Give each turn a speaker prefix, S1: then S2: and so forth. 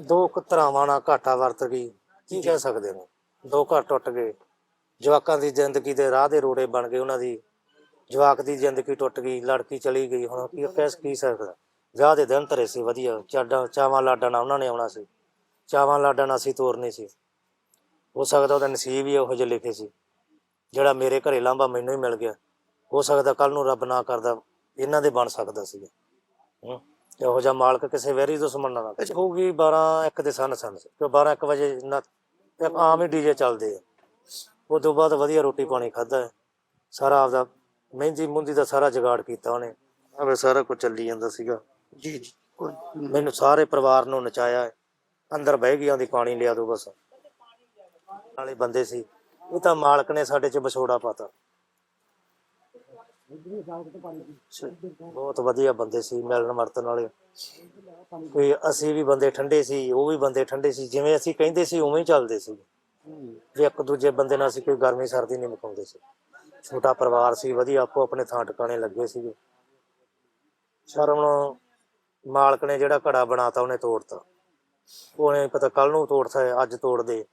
S1: ਦੋ ਕੁ ਧਰਾਵਾਂ ਨਾਲ ਘਾਟਾ ਵਰਤ ਗਈ। ਕੀ ਕਹਿ ਸਕਦੇ ਨੇ ਦੋ ਘਰ ਟੁੱਟ ਗਏ। ਜਵਾਕਾਂ ਦੀ ਜ਼ਿੰਦਗੀ ਦੇ ਰਾਹ ਦੇ ਰੋੜੇ ਬਣ ਗਏ ਉਹਨਾਂ ਦੀ। ਜਵਾਕ ਦੀ ਜ਼ਿੰਦਗੀ ਟੁੱਟ ਗਈ ਲੜਕੀ ਚਲੀ ਗਈ। ਹੁਣ ਕੀ ਕਹਿ ਕੀ ਸਕਦਾ? ਵਿਆਹ ਦੇ ਦਿਨ ਧਰੇ ਸੀ ਵਧੀਆ। ਚਾਡਾ ਚਾਵਾਂ ਲਾਡਾਂ ਨਾਲ ਉਹਨਾਂ ਨੇ ਆਉਣਾ ਸੀ। ਚਾਵਾਂ ਲਾਡਾਂ ਨਾਲ ਅਸੀਂ ਤੋਰਨੀ ਸੀ। ਹੋ ਸਕਦਾ ਉਹਦਾ ਨਸੀਬ ਹੀ ਉਹੋ ਜਿਹਾ ਲਿਖੇ ਸੀ ਜਿਹੜਾ ਮੇਰੇ ਘਰੇ ਲਾਂਭਾ ਮੈਨੂੰ ਹੀ ਮਿਲ ਗਿਆ। ਹੋ ਸਕਦਾ ਕੱਲ ਨੂੰ ਰੱਬ ਨਾ ਕਰਦਾ ਇਹਨਾਂ ਦੇ ਬਣ ਸਕਦਾ ਸੀ। ਹੂੰ। ਇਹੋ ਜਿਹਾ ਮਾਲਕ ਕਿਸੇ ਵੈਰੀ ਦੁਸ਼ਮਣ ਨਾਲ ਨਾ ਹੋਊਗੀ 12 1 ਦੇ ਸਨ ਸਨ ਕਿ 12 1 ਵਜੇ ਨਾ ਇੱਕ ਆਮ ਹੀ ਡੀਜੇ ਚੱਲਦੇ ਆ। ਉਹ ਤੋਂ ਬਾਅਦ ਵਧੀਆ ਰੋਟੀ ਪਾਣੀ ਖਾਦਾ ਸਾਰਾ ਆਪਦਾ ਮਹਿੰਦੀ ਮੁੰਦੀ ਦਾ ਸਾਰਾ ਜੁਗਾੜ ਕੀਤਾ ਉਹਨੇ। ਆਵੇ ਸਾਰਾ ਕੁਝ ਚੱਲੀ ਜਾਂਦਾ ਸੀਗਾ।
S2: ਜੀ ਜੀ।
S1: ਮੈਨੂੰ ਸਾਰੇ ਪਰਿਵਾਰ ਨੂੰ ਨਚਾਇਆ। ਅੰਦਰ ਬਹਿ ਗਿਆ ਦੀ ਪਾਣੀ ਲਿਆ ਦੋ ਬਸ। ਨਾਲੇ ਬੰਦੇ ਸੀ। ਇਹ ਤਾਂ ਮਾਲਕ ਨੇ ਸਾਡੇ ਚ ਵਿਛੋੜਾ ਪਾਤਾ। ਬਹੁਤ ਵਧੀਆ ਬੰਦੇ ਸੀ, ਮਿਲਣ ਵਰਤਣ ਵਾਲੇ। ਕੋਈ ਅਸੀਂ ਵੀ ਬੰਦੇ ਠੰਡੇ ਸੀ, ਉਹ ਵੀ ਬੰਦੇ ਠੰਡੇ ਸੀ। ਜਿਵੇਂ ਅਸੀਂ ਕਹਿੰਦੇ ਸੀ, ਉਵੇਂ ਹੀ ਚੱਲਦੇ ਸੀ। ਵੀ ਇੱਕ ਦੂਜੇ ਬੰਦੇ ਨਾਲ ਅਸੀਂ ਕੋਈ ਗਰਮੀ ਸਰਦੀ ਨਹੀਂ ਮੁਕਾਉਂਦੇ ਸੀ। ਛੋਟਾ ਪਰਿਵਾਰ ਸੀ, ਵਧੀਆ ਆਪੋ ਆਪਣੇ ਥਾਂ ਟਿਕਾਣੇ ਲੱਗੇ ਸੀਗੇ। ਸ਼ਰਮ ਮਾਲਕ ਨੇ ਜਿਹੜਾ ਘੜਾ ਬਣਾਤਾ, ਉਹਨੇ ਤੋੜਤਾ। ਉਹਨੇ ਪਤਾ ਕੱਲ ਨੂੰ ਤੋੜਤਾ, ਅੱਜ ਤੋੜ ਦੇ